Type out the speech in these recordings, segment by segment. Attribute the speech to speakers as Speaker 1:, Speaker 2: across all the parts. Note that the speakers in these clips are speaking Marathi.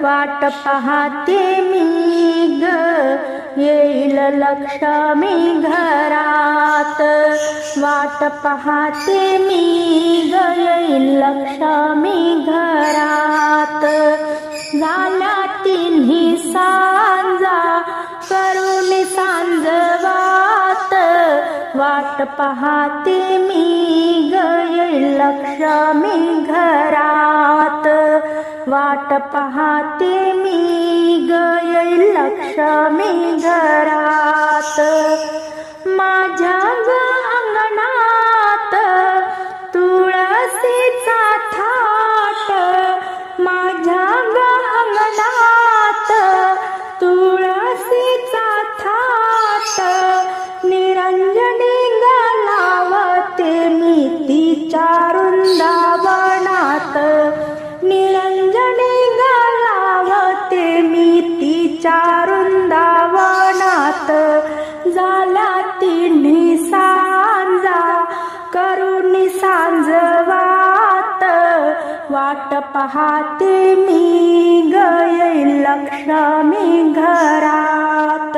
Speaker 1: वाट पाहते मी ग. येईल लक्ष्मी घरात. वाट पाहते मी ग. येईल लक्ष्मी घरात. झाला तिन्ही सांजा करून सांजवात. वाट पाहते मी गय लक्ष्मी घरात. वाट पाहते मी गय लक्ष्मी घरात. माझ्या तिन्ही सांजा करून सांजवात. वाट पाहते मी गय लक्ष्मी घरात.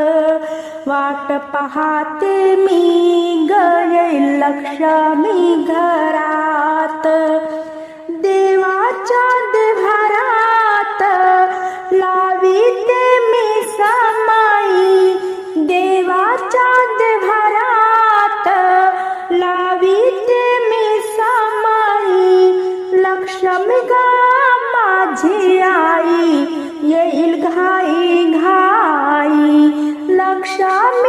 Speaker 1: वाट पाहते मी गय लक्ष्मी घरात. लक्ष्मी माझी आई येईल घाई घाई लक्ष्मी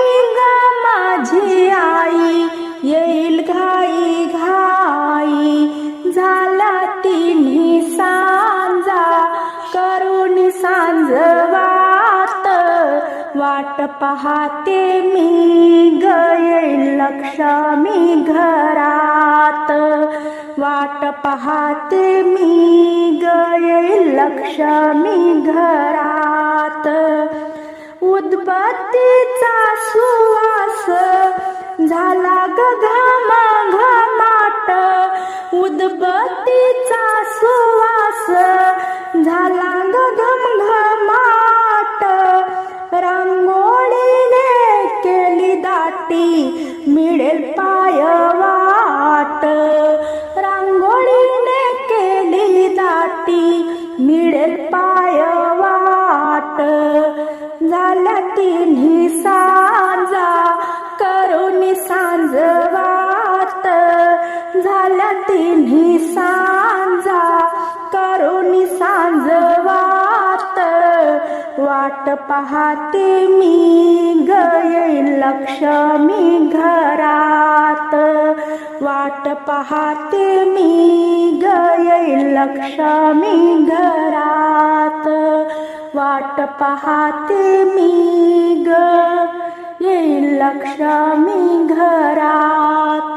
Speaker 1: पाहते मी गय लक्ष्मी घरात. वाट पाहते मी गय लक्ष्मी घरात. उद्बत्तीचा सुवास झाला ग घामा घमाट उद्बत्तीचा सुवास झाला ग वाटी मिळेल पाय वाट. रांगोळीने केली दाटी मिळेल पाय वाट. झाल्या तिन्ही सांजा करुणी सांजवात झाल्या तिन्ही सांज वाट पाहते मी गय लक्ष्मी घरात. वाट पाहते मी गय लक्ष्मी घरात. वाट पाहते मी ग येईल लक्ष्मी घरात.